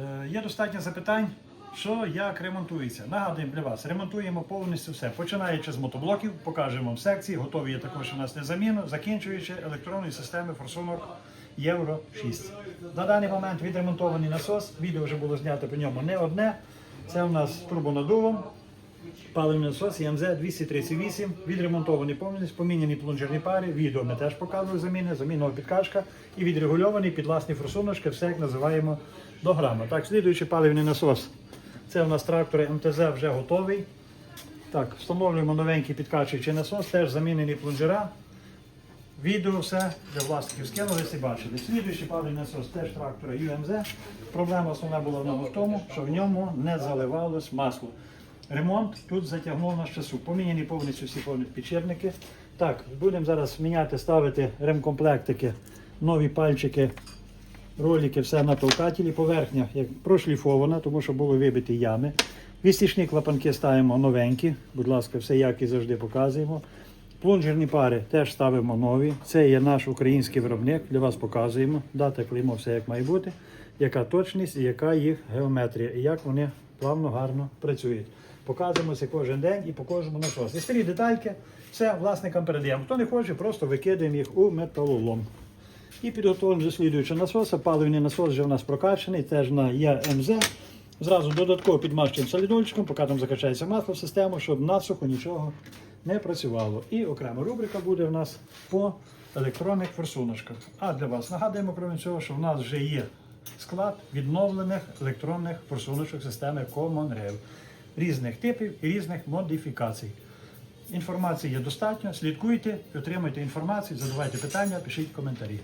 Е, Є достатньо запитань, що як ремонтується. Нагадуємо для вас, ремонтуємо повністю все. Починаючи з мотоблоків, покажемо вам секції, готові є також у нас на заміну, закінчуючи електронної системи форсунок Євро 6. На даний момент відремонтований насос. Відео вже було знято по ньому не одне. Це у нас з турбонадувом. Паливний насос ЄМЗ 238, відремонтований повністю, поміняні плунжерні пари, відео ми теж показували заміни, замінова підкачка і відрегульований під власні форсуночки, все як називаємо до грама. Так, слідуючий паливний насос. Це у нас трактор МТЗ вже готовий. Так, встановлюємо новенький підкачуючий насос, теж замінені плунжера. Відео все для власників скинули і бачили. Слідуючий паливний насос теж трактора UMZ. Проблема основна була в тому, що в ньому не заливалось масло. Ремонт тут затягнув нас часу. Поміняні повністю всі підшипники. Так, будемо зараз міняти, ставити ремкомплектики, нові пальчики, ролики, все на толкателі. Поверхня як прошліфована, тому що були вибиті ями. Вістічні клапанки ставимо новенькі. Будь ласка, все як і завжди показуємо. Плунжерні пари теж ставимо нові. Це є наш український виробник. Для вас показуємо. Дата клеймо, все як має бути, яка точність і яка їх геометрія, і як вони плавно, гарно працюють. Показуємо це кожен день і по кожному насосу. І старі детальки, все власникам передаємо. Хто не хоче, просто викидаємо їх у металолом. І підготовлено до слідуючого насоса. Паливний насос вже у нас прокачаний, теж на ЄМЗ. Зразу додатково підмащуємо солідольчиком, поки там закачається масло в систему, щоб насухо нічого не працювало. І окрема рубрика буде в нас по електронних форсуночках. А для вас нагадуємо, крім цього, що в нас вже є склад відновлених електронних форсуночок системи Common Rail різних типів і різних модифікацій. Інформації є достатньо. Слідкуйте, отримуйте інформацію, задавайте питання, пишіть коментарі.